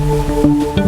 ఒకటే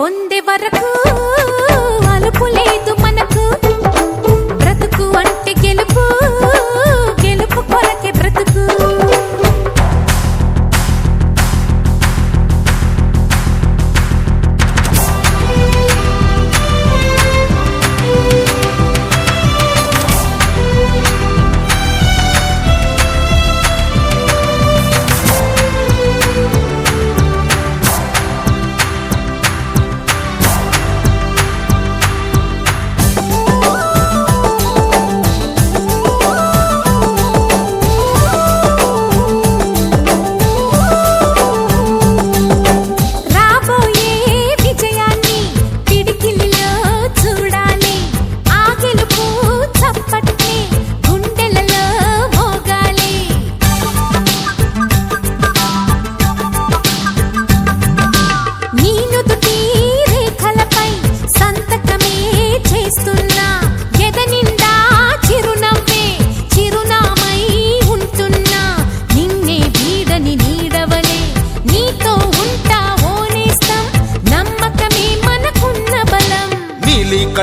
పొందే వరకు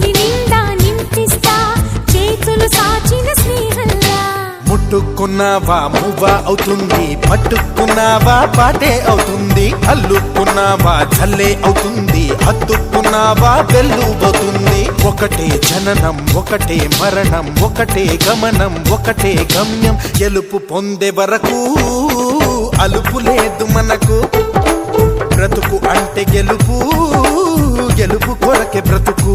చెవిలి నిండా నింపిస్తా చేతులు సాచిన స్నేహంలా. ముట్టుకున్నావా మువ్వ అవుతుంది పట్టుకున్నావా పాటే అవుతుంది అల్లుకున్నావా చల్లే అవుతుంది హత్తుకున్నావా అవుతుంది ఒకటే జననం ఒకటే మరణం ఒకటే గమనం ఒకటే గమ్యం గెలుపు పొందే వరకు అలుపు లేదు మనకు. బ్రతుకు అంటే గెలుపు గెలుపు కొరకే బ్రతుకు.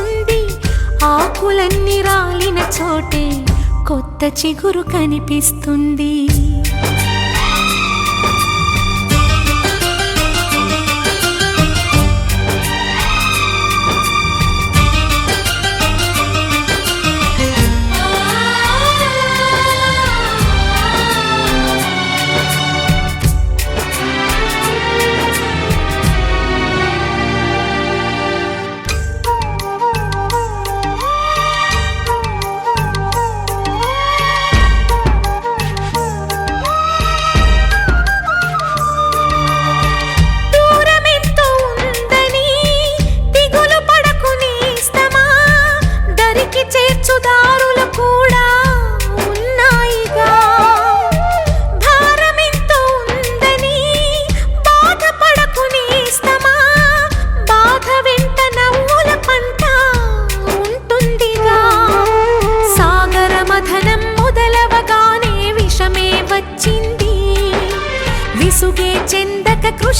ఆకులన్నీ రాలిన చోటే కొత్త చిగురు కనిపిస్తుంది.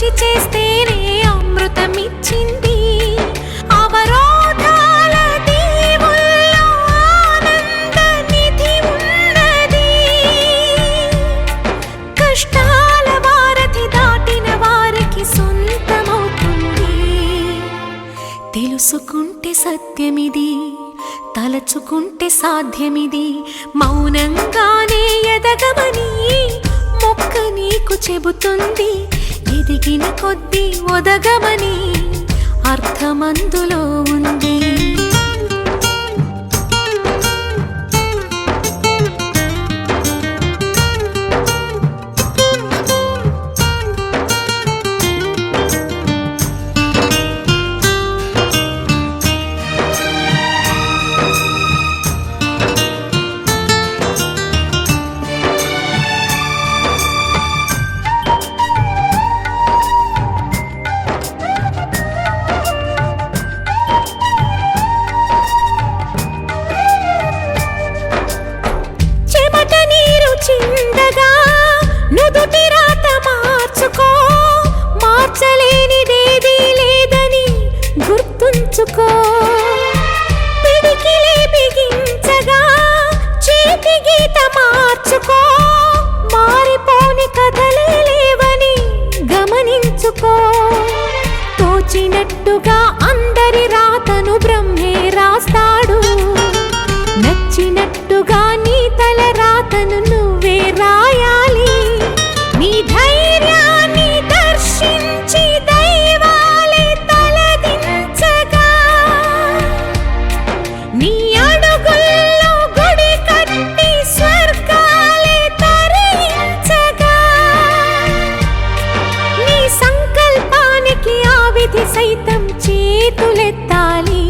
కృషి చేస్తేనే అమృతమిచ్చింది. అవరోధాల దీవుల్లో ఆనంద నిధి ఉన్నది. కష్టాల వారధి దాటిన వారికి సొంతమవుతుంది. తెలుసుకుంటే సత్యమిది తలచుకుంటే సాధ్యమిది. మౌనంగానే ఎదగమని మొక్క నీకు చెబుతుంది. ఎదిగిన కొద్దీ ఒదగమని అర్థమందులో ఉంది. తల రాతను నువ్వే రాయాలి. నీ ధైర్యాన్ని దర్శించి దైవాలే తలదించగా. నీ అడుగుల్లో గుడి కట్టి స్వర్గాలే తరించగా నీ సంకల్పానికి ఆ విధి సైతం చేతులెత్తాలి.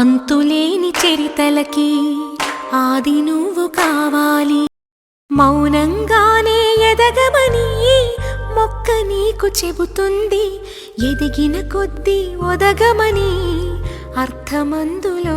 అంతులేని చరితలకి ఆది నువ్వు కావాలి. మౌనంగానే ఎదగమని మొక్క నీకు చెబుతుంది. ఎదిగిన కొద్దీ ఒదగమని అర్థమందులో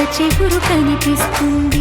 చిగురు కనిపిస్తుంది.